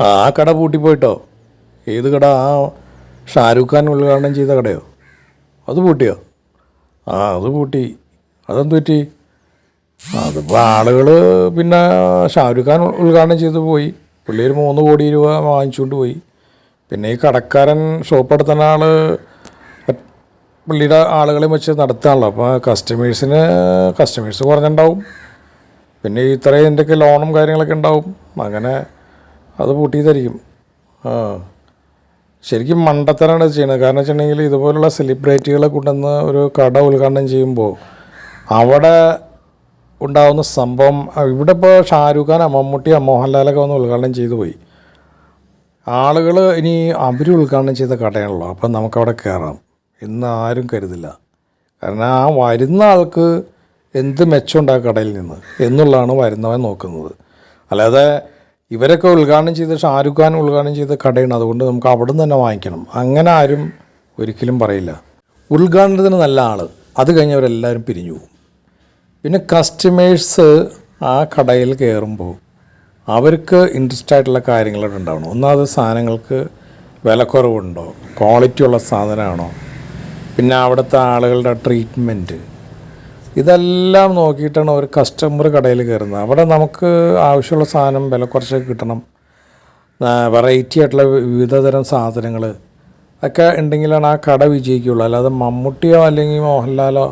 ആ കട പൂട്ടിപ്പോയിട്ടോ? ഏത് കട? ആ ഷാരൂഖ് ഖാൻ ഉദ്ഘാടനം ചെയ്ത കടയോ? അത് പൂട്ടിയോ? ആ അത് പൂട്ടി. അതെന്ത് പറ്റി? അതിപ്പോൾ ആളുകൾ പിന്നെ ഷാരൂഖ് ഖാൻ ഉദ്ഘാടനം ചെയ്ത് പോയി. പുള്ളി ഒരു മൂന്ന് കോടി രൂപ വാങ്ങിച്ചുകൊണ്ട് പോയി. പിന്നെ ഈ കടക്കാരൻ ഷോപ്പ് എടുത്തുന്ന ആൾ പുള്ളിയുടെ ആളുകളെ വെച്ച് നടത്തുകയാണല്ലോ അപ്പോൾ കസ്റ്റമേഴ്സിന് കസ്റ്റമേഴ്സ് കുറഞ്ഞുണ്ടാവും. പിന്നെ ഇത്രയും എന്തൊക്കെ ലോണും കാര്യങ്ങളൊക്കെ ഉണ്ടാവും. അങ്ങനെ അത് പൂട്ടിയതായിരിക്കും. ആ. ശരിക്കും മണ്ടത്തരാണ് ചെയ്യണത്. കാരണം വെച്ചിട്ടുണ്ടെങ്കിൽ ഇതുപോലുള്ള സെലിബ്രിറ്റികളെ കൊണ്ടുവന്ന് ഒരു കട ഉദ്ഘാടനം ചെയ്യുമ്പോൾ അവിടെ ഉണ്ടാകുന്ന സംഭവം ഇവിടെ ഇപ്പോൾ ഷാരൂഖ് ഖാൻ മമ്മൂട്ടി മോഹൻലാലൊക്കെ വന്ന് ഉദ്ഘാടനം ചെയ്തു പോയി. ആളുകൾ ഇനി അവർ ഉദ്ഘാടനം ചെയ്ത കടയാണല്ലോ. അപ്പം നമുക്കവിടെ കയറാം ഇന്ന് ആരും കരുതില്ല. കാരണം ആ വരുന്ന ആൾക്ക് എന്ത് മെച്ചമുണ്ടാകും കടയിൽ നിന്ന് എന്നുള്ളതാണ് വരുന്നവൻ നോക്കുന്നത്. അല്ലാതെ ഇവരൊക്കെ ഉദ്ഘാടനം ചെയ്ത ഷാരൂഖ് ഖാൻ ഉദ്ഘാടനം ചെയ്ത കടയാണ്. അതുകൊണ്ട് നമുക്ക് അവിടെ നിന്ന് തന്നെ വാങ്ങിക്കണം. അങ്ങനെ ആരും ഒരിക്കലും പറയില്ല. ഉദ്ഘാടനത്തിന് നല്ല ആൾ അത് കഴിഞ്ഞവരെല്ലാവരും പിരിഞ്ഞു പോകും. പിന്നെ കസ്റ്റമേഴ്സ് ആ കടയിൽ കയറുമ്പോൾ അവർക്ക് ഇൻട്രസ്റ്റ് ആയിട്ടുള്ള കാര്യങ്ങളൊക്കെ ഉണ്ടാവണം. ഒന്നാമത് സാധനങ്ങൾക്ക് വിലക്കുറവുണ്ടോ? ക്വാളിറ്റി ഉള്ള സാധനമാണോ? പിന്നെ അവിടുത്തെ ആളുകളുടെ ട്രീറ്റ്മെന്റ് ഇതെല്ലാം നോക്കിയിട്ടാണ് ഒരു കസ്റ്റമർ കടയിൽ കയറുന്നത്. അവിടെ നമുക്ക് ആവശ്യമുള്ള സാധനം വില കുറച്ച് കിട്ടണം. വെറൈറ്റി ആയിട്ടുള്ള വിവിധ തരം സാധനങ്ങൾ ഒക്കെ ഉണ്ടെങ്കിലാണ് ആ കട വിജയിക്കുകയുള്ളൂ. അല്ലാതെ മമ്മൂട്ടിയോ അല്ലെങ്കിൽ മോഹൻലാലോ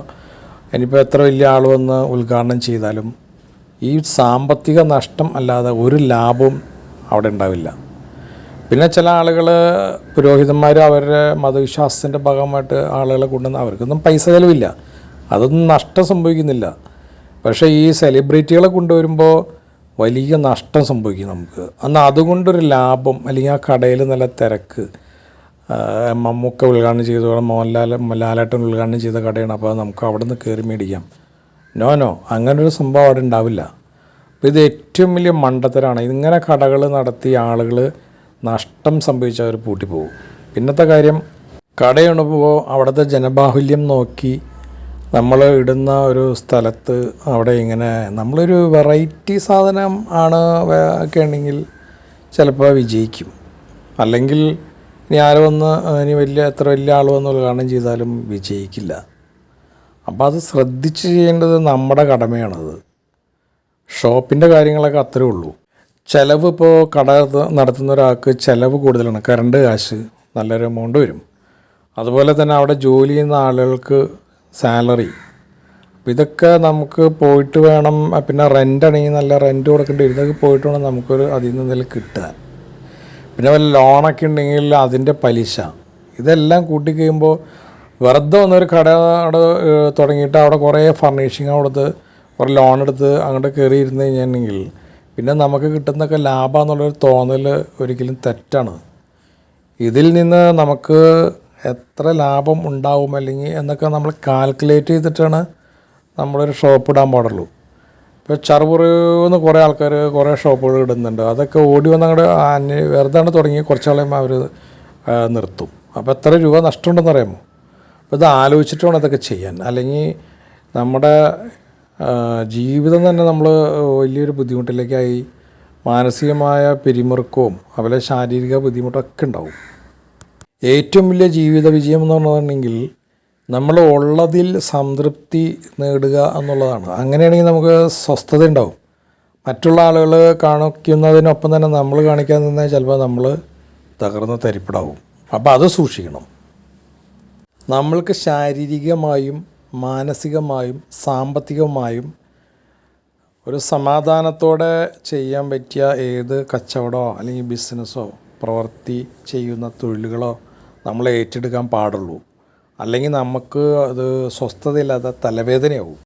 ഇനിയിപ്പോൾ എത്ര വലിയ ആൾ വന്ന് ഉദ്ഘാടനം ചെയ്താലും ഈ സാമ്പത്തിക നഷ്ടം അല്ലാതെ ഒരു ലാഭവും അവിടെ ഉണ്ടാവില്ല. പിന്നെ ചില ആളുകൾ പുരോഹിതന്മാർ അവരുടെ മതവിശ്വാസത്തിന്റെ ഭാഗമായിട്ട് ആളുകളെ കൊണ്ടുവന്ന് അവർക്കൊന്നും പൈസ ചിലവില്ല. അതൊന്നും നഷ്ടം സംഭവിക്കുന്നില്ല. പക്ഷേ ഈ സെലിബ്രിറ്റികളെ കൊണ്ടുവരുമ്പോൾ വലിയ നഷ്ടം സംഭവിക്കും നമുക്ക്. എന്നാൽ അതുകൊണ്ടൊരു ലാഭം അല്ലെങ്കിൽ ആ കടയിൽ നല്ല തിരക്ക് മമ്മൂക്ക ഉദ്ഘാടനം ചെയ്ത മോഹൻലാൽ ലാലേട്ടൻ ഉദ്ഘാടനം ചെയ്ത കടയാണ്. അപ്പോൾ നമുക്ക് അവിടെ നിന്ന് കയറി മേടിക്കാം. നോ നോ അങ്ങനൊരു സംഭവം അവിടെ ഉണ്ടാവില്ല. അപ്പോൾ ഇത് ഏറ്റവും വലിയ മണ്ടത്തരാണ്. ഇങ്ങനെ കടകൾ നടത്തി ആളുകൾ നഷ്ടം സംഭവിച്ചവർ പൂട്ടിപ്പോകും. പിന്നത്തെ കാര്യം കടയുണപ്പോൾ അവിടുത്തെ ജനബാഹുല്യം നോക്കി നമ്മൾ ഇടുന്ന ഒരു സ്ഥലത്ത് അവിടെ ഇങ്ങനെ നമ്മളൊരു വെറൈറ്റി സാധനം ആണ് ഒക്കെ ഉണ്ടെങ്കിൽ ചിലപ്പോൾ വിജയിക്കും. അല്ലെങ്കിൽ ഇനി ആരും ഒന്ന് ഇനി വലിയ എത്ര വലിയ ആൾ വന്ന് ഉദ്ഘാടനം ചെയ്താലും വിജയിക്കില്ല. അപ്പോൾ അത് ശ്രദ്ധിച്ച് ചെയ്യേണ്ടത് നമ്മുടെ കടമയാണത്. ഷോപ്പിന്റെ കാര്യങ്ങളൊക്കെ അത്രേ ഉള്ളൂ. ചിലവ് ഇപ്പോൾ കട നടത്തുന്ന ഒരാൾക്ക് ചിലവ് കൂടുതലാണ്. കറണ്ട് കാശ് നല്ലൊരു എമൗണ്ട് വരും. അതുപോലെ തന്നെ അവിടെ ജോലി ചെയ്യുന്ന ആളുകൾക്ക് സാലറി. അപ്പോൾ ഇതൊക്കെ നമുക്ക് പോയിട്ട് വേണം പിന്നെ റെന്റ് ആണെങ്കിൽ നല്ല റെന്റ് കൊടുക്കേണ്ടി വരും. ഇതൊക്കെ പോയിട്ട് വേണം നമുക്കൊരു അതിൽ നിന്ന് എന്തെങ്കിലും പിന്നെ വല്ല ലോണൊക്കെ ഉണ്ടെങ്കിൽ അതിന്റെ പലിശ. ഇതെല്ലാം കൂട്ടി കഴിയുമ്പോൾ വെറുതെ വന്നൊരു കട തുടങ്ങിയിട്ട് അവിടെ കുറേ ഫർണിഷിങ് കൊടുത്ത് കുറേ ലോൺ എടുത്ത് അങ്ങോട്ട് കയറി ഇരുന്ന് കഴിഞ്ഞിട്ടുണ്ടെങ്കിൽ പിന്നെ നമുക്ക് കിട്ടുന്നൊക്കെ ലാഭം എന്നുള്ളൊരു തോന്നൽ ഒരിക്കലും തെറ്റാണ്. ഇതിൽ നിന്ന് നമുക്ക് എത്ര ലാഭം ഉണ്ടാവും അല്ലെങ്കിൽ എന്നൊക്കെ നമ്മൾ കാൽക്കുലേറ്റ് ചെയ്തിട്ടാണ് നമ്മളൊരു ഷോപ്പ് ഇടാൻ പാടുള്ളൂ. ഇപ്പോൾ ചറുപുറന്ന് കുറേ ആൾക്കാർ കുറേ ഷോപ്പുകൾ ഇടുന്നുണ്ട്. അതൊക്കെ ഓടി വന്ന് അങ്ങോട്ട് അന്യ വെറുതെ തുടങ്ങി കുറച്ച് കളയുമ്പോൾ അവർ നിർത്തും. അപ്പോൾ എത്ര രൂപ നഷ്ടമുണ്ടെന്ന് അറിയാമോ? അപ്പോൾ ഇത് ആലോചിച്ചിട്ട് വേണം ഇതൊക്കെ ചെയ്യാൻ. അല്ലെങ്കിൽ നമ്മുടെ ജീവിതം തന്നെ നമ്മൾ വലിയൊരു ബുദ്ധിമുട്ടിലേക്കായി മാനസികമായ പിരിമുറുക്കവും അതുപോലെ ശാരീരിക ബുദ്ധിമുട്ടൊക്കെ ഉണ്ടാവും. ഏറ്റവും വലിയ ജീവിത വിജയം എന്ന് പറഞ്ഞിട്ടുണ്ടെങ്കിൽ നമ്മൾ ഉള്ളതിൽ സംതൃപ്തി നേടുക എന്നുള്ളതാണ്. അങ്ങനെയാണെങ്കിൽ നമുക്ക് സ്വസ്ഥത ഉണ്ടാവും. മറ്റുള്ള ആളുകൾ കാണിക്കുന്നതിനൊപ്പം തന്നെ നമ്മൾ കാണിക്കാൻ നിന്നാൽ ചിലപ്പോൾ നമ്മൾ തകർന്ന് തരിപ്പിടാവും. അപ്പോൾ അത് സൂക്ഷിക്കണം. നമ്മൾക്ക് ശാരീരികമായും മാനസികമായും സാമ്പത്തികമായും ഒരു സമാധാനത്തോടെ ചെയ്യാൻ പറ്റിയ ഏത് കച്ചവടമോ അല്ലെങ്കിൽ ബിസിനസ്സോ പ്രവൃത്തി ചെയ്യുന്ന തൊഴിലുകളോ നമ്മൾ ഏറ്റെടുക്കാൻ പാടുള്ളൂ. അല്ലെങ്കിൽ നമുക്ക് അത് സ്വസ്ഥതയില്ലാത്ത തലവേദനയാവും.